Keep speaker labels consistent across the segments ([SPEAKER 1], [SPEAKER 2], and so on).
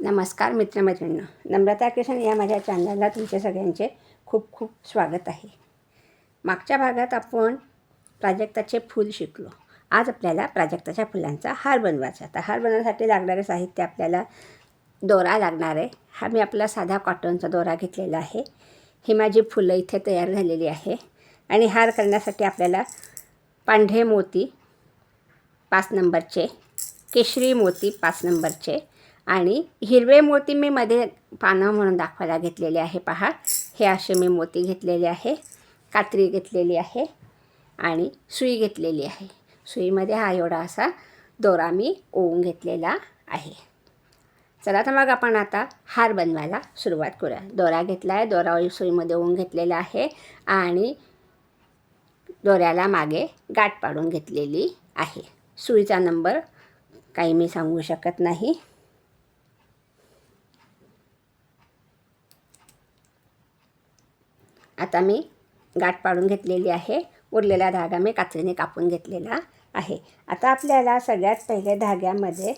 [SPEAKER 1] नमस्कार मित्रमैत्रिणींनो. नम्रता किशन या माझ्या चॅनलला तुमचे सगळ्यांचे खूप खूप स्वागत आहे. मागच्या भागात आपण प्राजक्ताचे फूल शिकलो. आज आपल्याला प्राजक्ताच्या फुलांचा हार बनवायचा आता हार बनवण्यासाठी लागणारे साहित्य आपल्याला दोरा लागणार आहे. हा मी आपला साधा कॉटनचा दोरा घेतलेला आहे. ही माझी फुलं इथे तयार झालेली आहे. आणि हार करण्यासाठी आपल्याला पांढरे मोती पाच नंबरचे केशरी मोती पाच नंबरचे आणि हिरवे मोती मी मध्ये पानं म्हणून दाखवायला घेतलेले आहे पहा. हे असे मी मोती घेतलेले आहे कात्री घेतलेली आहे आणि सुई घेतलेली आहे. सुईमध्ये हा एवढा असा दोरा मी ओवून घेतलेला आहे. चला तर मग आपण आता हार बनवायला सुरुवात करूया. दोरा घेतला आहे दोरा सुईमध्ये ओवून घेतलेला आहे आणि दोऱ्याला मागे गाठ पाडून घेतलेली आहे. सुईचा नंबर काही मी सांगू शकत नाही. आता मी गाठ पाडून घेतलेली आहे. उरलेला धागा मी कात्रीने कापून घेतलेला आहे. आता आपल्याला सगळ्यात पहिले धाग्यामध्ये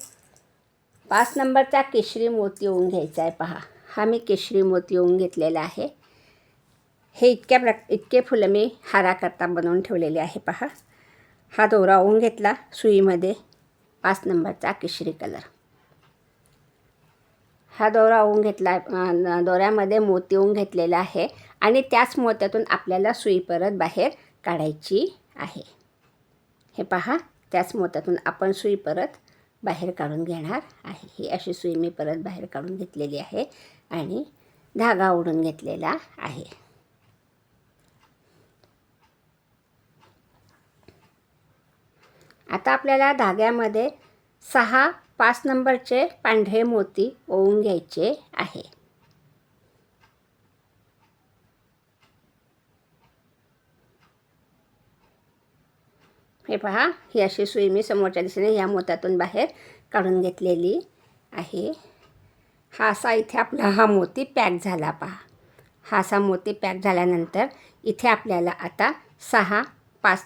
[SPEAKER 1] पाच नंबरचा केशरी मोती येऊन घ्यायचा आहे पहा. हा मी केशरी मोती येऊन घेतलेला आहे. हे इतक्या प्र इतके फुलं मी हाराकरता बनवून ठेवलेले आहे पहा. हा दोरा ओवून घेतला सुईमध्ये. पाच नंबरचा केशरी कलर. हा दोरा ओवून घेतला दोऱ्यामध्ये मोती ओवून घेतलेला आहे आणि त्याच मोत्यातून आपल्याला सुई परत बाहेर काढायची आहे. हे पहा त्याच मोत्यातून आपण सुई परत बाहेर काढून घेणार आहे. ही अशी सुई मी परत बाहेर काढून घेतलेली आहे आणि धागा ओढून घेतलेला आहे. आता आपल्याला धाग्यामध्ये सहा पाच नंबरचे पांढरे मोती ओवून घ्यायचे आहे. हे पहा ही अशी सुई मी समोरच्या दिशेने या मोत्यातून बाहेर काढून घेतलेली आहे. हा असा इथे आपला हा मोती पॅक झाला पहा. हा असा मोती पॅक झाल्यानंतर इथे आपल्याला आता सहा पाच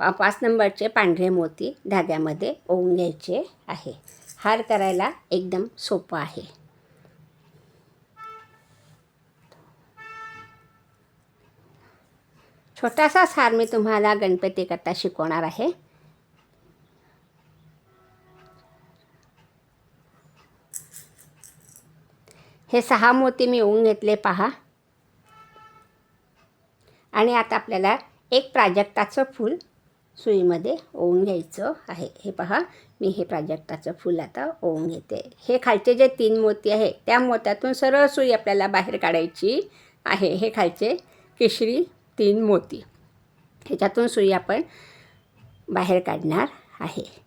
[SPEAKER 1] पाच नंबरचे पांढरे मोती धाग्यामध्ये ओवून घ्यायचे आहे. हार करायला एकदम सोपं आहे. छोटासाच हार मी तुम्हाला गणपतीकरता शिकवणार आहे. हे सहा मोती मी ओवून घेतले पहा. आणि आता आपल्याला एक प्राजक्ताचं फूल सुईमध्ये ओवून घ्यायचं आहे. हे पहा मी हे प्राजक्ताचं फूल आता ओवून घेते. हे खालचे जे तीन मोती आहे त्या मोत्यातून सरळ सुई आपल्याला बाहेर काढायची आहे. हे खालचे केशरी तीन मोती. ह्याच्यातून सुई आपण बाहेर काढणार आहे.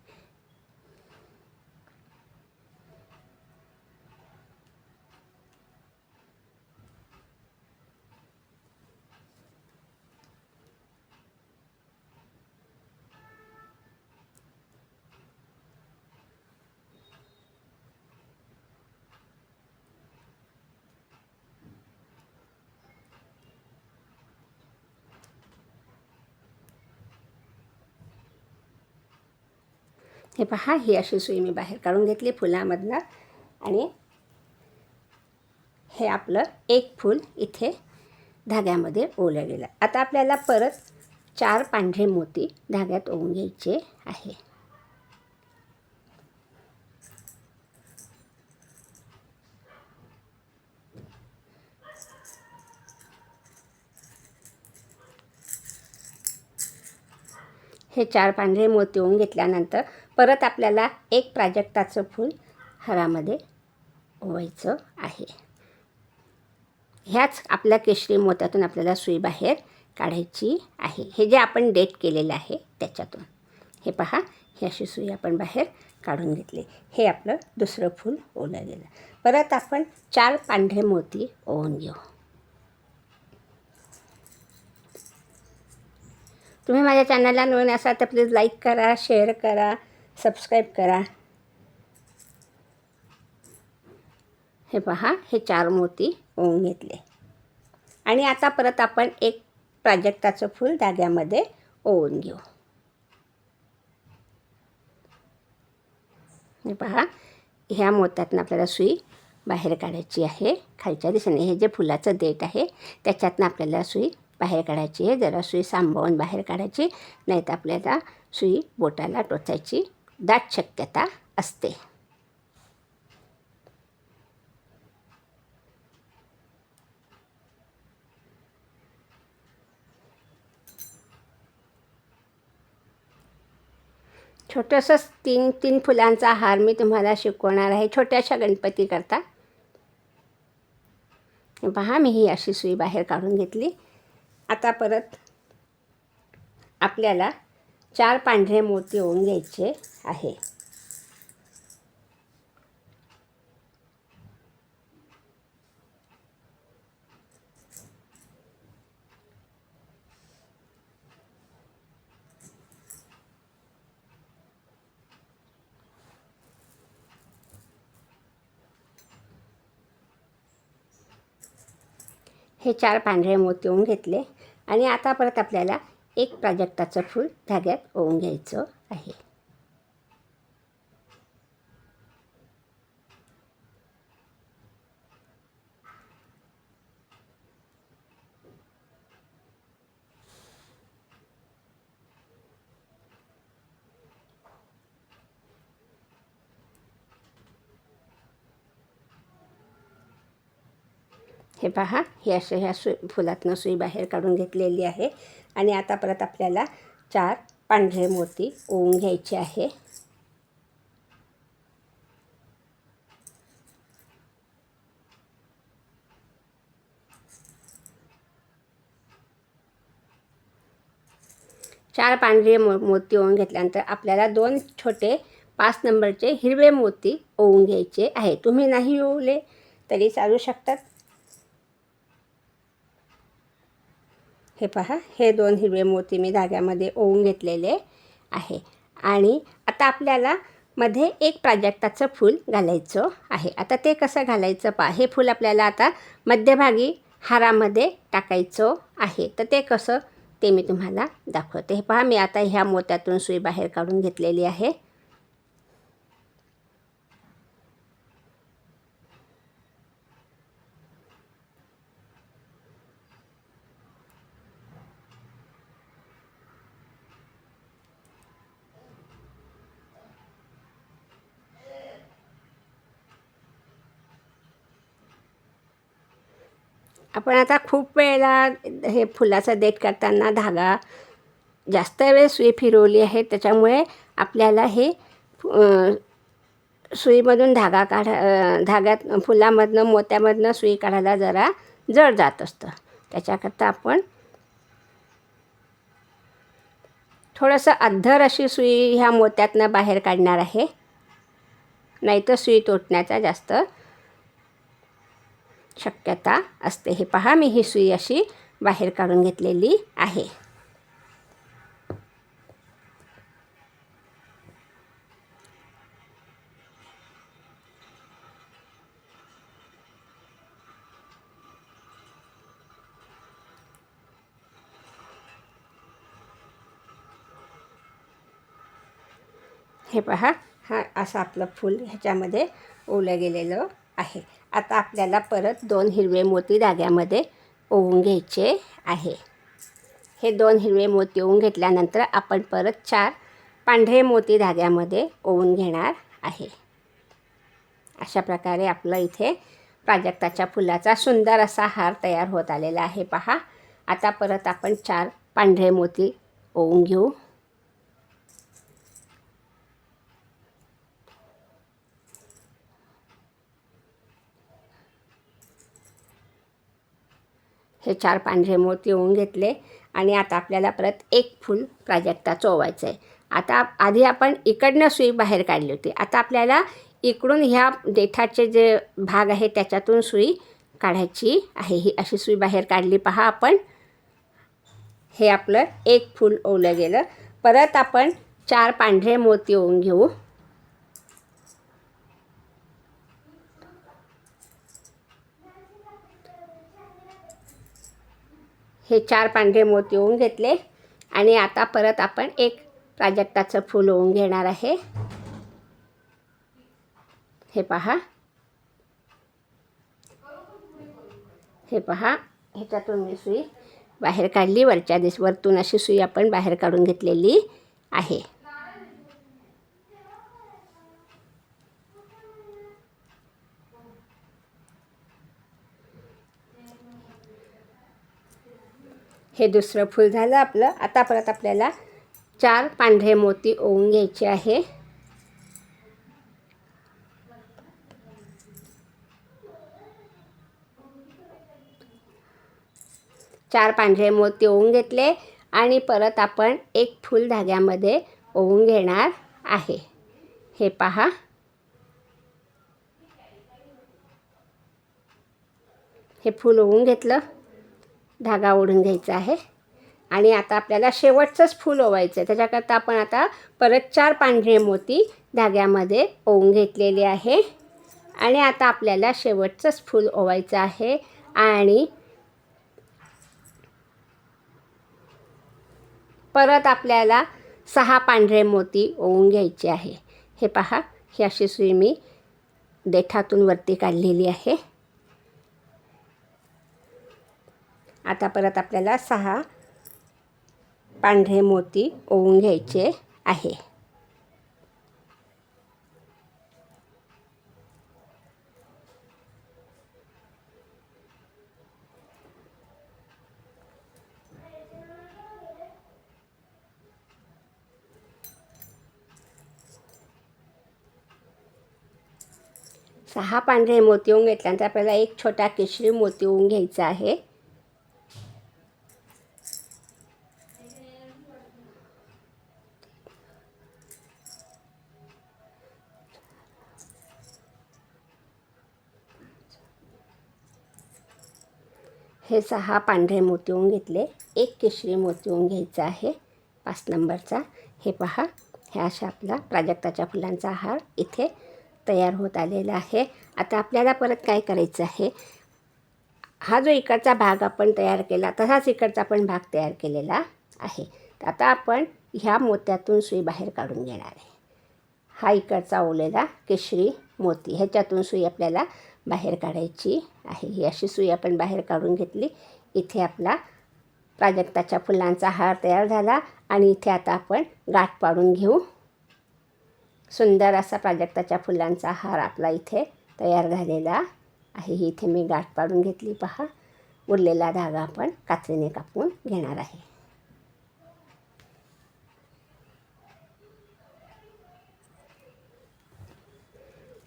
[SPEAKER 1] हे पहा ही अशी सुई मी बाहेर काढून घेतली फुलामधनं. आणि हे आपलं एक फूल इथे धाग्यामध्ये ओवलं गेलं. आता आपल्याला परत चार पांढरे मोती धाग्यात ओवून घ्यायचे आहे. हे चार पांढरे मोती ओवून घेतल्यानंतर परत आपल्याला एक प्राजक्ताचं फूल हारामध्ये ओवायचं आहे. ह्याच आपल्या केशरी मोत्यातून आपल्याला सुई बाहेर काढायची आहे. हे जे आपण डेट केलेलं आहे त्याच्यातून. हे पहा ही अशी सुई आपण बाहेर काढून घेतली. हे आपलं दुसरं फूल ओलं गेलं. परत आपण चार पांढरे मोती ओवून घेऊ. तुम्ही माझ्या चॅनलला नवीन असाल तर प्लीज लाईक करा शेअर करा. सबस्क्राईब करा. हे पहा हे चार मोती ओवून घेतले. आणि आता परत आपण एक प्राजक्ताचं फूल धाग्यामध्ये ओवून घेऊ. हे पहा ह्या मोत्यातनं आपल्याला सुई बाहेर काढायची आहे खालच्या दिशेने. हे जे फुलाचं देठ आहे त्याच्यातनं आपल्याला सुई बाहेर काढायची आहे. जरा सुई सांभाळून बाहेर काढायची नाही तर आपल्याला सुई बोटाला टोचायची दाट शक्यता असते. छोटंसं तीन तीन फुलांचा हार मी तुम्हाला शिकवणार आहे. छोट्याशा गणपती करता पहा मी ही अशी सुई बाहेर काढून घेतली. आता परत आपल्याला चार पांढरे मोती होऊन घ्यायचे. आहे हे चार पांढरे मोती ओवून घेतले आणि आता परत आपल्याला एक प्राजक्ताचं फूल धाग्यात ओवून घ्यायचं आहे. पहा हे असे ह्या सुई फुलातनं सुई बाहेर काढून घेतलेली आहे. आणि आता परत आपल्याला चार पांढरे मोती ओवून घ्यायचे आहे. चार पांढरे मो मोती ओवून घेतल्यानंतर आपल्याला दोन छोटे पाच नंबरचे हिरवे मोती ओवून घ्यायचे आहे तुम्ही नाही ओवले तरी चालू शकतात. हे पहा हे दोन हिरवे मोती मी धाग्यामध्ये ओवून घेतलेले आहे. आणि आता आपल्याला मध्ये एक प्राजक्ताचं फूल घालायचं आहे. आता ते कसं घालायचं पहा. हे फूल आपल्याला आता मध्यभागी हारामध्ये टाकायचं आहे. तर ते कसं ते मी तुम्हाला दाखवते. हे पहा मी आता ह्या मोत्यातून सुई बाहेर काढून घेतलेली आहे. आपण आता खूप वेळेला हे फुलाचा देठ करताना धागा जास्त वेळ सुई फिरवली आहे. त्याच्यामुळे आपल्याला हे सुईमधून धागा काढा धाग्यात फुलामधनं मोत्यामधनं सुई काढायला जरा जड जात असतं. त्याच्याकरता आपण थोडंसं अद्धर अशी सुई ह्या मोत्यातनं बाहेर काढणार आहे. नाहीतर सुई तोटण्याचा जास्त शक्यता असते. हे पहा मी ही सुई अशी बाहेर काढून घेतलेली आहे. हे पहा हा असं आपलं फूल ह्याच्यामध्ये ओलं गेलेलं आहे. आता आपल्याला परत दोन हिरवे मोती धाग्यामध्ये ओवून घ्यायचे आहे. हे दोन हिरवे मोती ओवून घेतल्यानंतर आपण परत चार पांढरे मोती धाग्यामध्ये ओवून घेणार आहे. अशा प्रकारे आपलं इथे प्राजक्ताच्या फुलाचा सुंदर असा हार तयार होत आलेला आहे. पहा आता परत आपण चार पांढरे मोती ओवून घेऊ. असे चार पांढरे मोती होऊन घेतले आणि आता आपल्याला परत एक फूल प्राजक्ता चोवायचं आहे. आता आधी आपण इकडनं सुई बाहेर काढली होती. आता आपल्याला इकडून ह्या देठाचे जे भाग आहे त्याच्यातून सुई काढायची आहे. ही अशी सुई बाहेर काढली. पहा आपण. हे आपलं एक फूल ओवलं गेलं. परत आपण चार पांढरे मोती ओवून घेऊ. हे चार पांढरे मोती होऊन घेतले. आणि आता परत आपण एक प्राजक्ताचं फूल होऊन घेणार आहे. हे पहा. हे पहा. ह्याच्यातून मी सुई बाहेर काढली. वरच्या दिस वरतून अशी सुई आपण बाहेर काढून घेतलेली आहे. हे दुसरं फूल झालं आपलं. आता परत आपल्याला चार पांढरे मोती ओवून घ्यायचे आहे. चार पांढरे मोती ओवून घेतले आणि परत आपण एक फूल धाग्यामध्ये ओवून घेणार आहे. हे पहा. हे फूल ओवून घेतलं. धागा ओढून घ्यायचा आहे. आणि आता आपल्याला शेवटचंच फूल ओवायचं आहे त्याच्याकरता आपण आता परत चार पांढरे मोती धाग्यामध्ये ओवून घेतलेले आहे. आणि आता आपल्याला शेवटचंच फूल ओवायचं आहे. आणि परत आपल्याला सहा पांढरे मोती ओवून घ्यायचे आहे. हे पहा ही अशी सुई मी देठातून वरती काढलेली आहे. आता परत आपल्याला सहा पांढरे मोती ओवून घ्यायचे आहे. सहा पांढरे मोती होऊन घेतल्यानंतर आपल्याला एक छोटा केशरी मोती होऊन घ्यायचा आहे. हे सहा पांढरे मोती घेतले. एक केशरी मोती ओवून घ्यायचा आहे. पाच नंबरचा. हे पहा ह्या अशा आपला प्राजक्ताच्या फुलांचा हार इथे तयार होत आलेला आहे. आता आपल्याला परत काय करायचं आहे? हा जो इकडचा भाग आपण तयार केला तसाच इकडचा पण भाग तयार केलेला आहे. आता आपण ह्या मोत्यातून सुई बाहेर काढून घेणार आहे. हा इकडचा ओलेला केशरी मोती ह्याच्यातून सुई आपल्याला बाहेर काढायची आहे. ही अशी सुई आपण बाहेर काढून घेतली. इथे आपला प्राजक्ताच्या फुलांचा हार तयार झाला आणि इथे आता आपण गाठ पाडून घेऊ. सुंदर असा प्राजक्ताच्या फुलांचा हार आपला इथे तयार झालेला आहे. ही इथे मी गाठ पाडून घेतली. पहा उरलेला धागा आपण कात्रीने कापून घेणार आहे.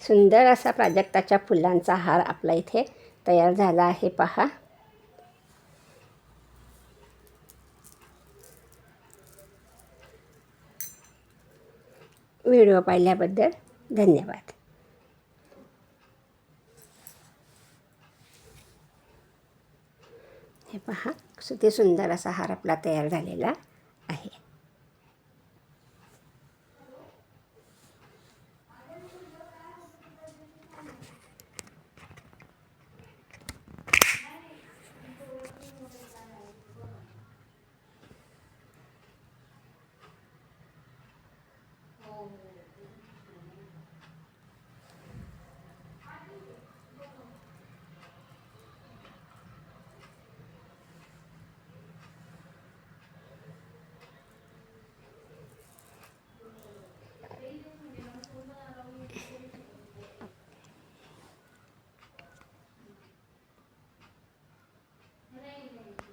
[SPEAKER 1] सुंदर असा प्राजक्ताच्या फुलांचा हार आपला इथे तयार झाला आहे पहा. व्हिडिओ पाहिल्याबद्दल धन्यवाद. हे पहा किती सुंदर असा हार आपला तयार झालेला आहे. over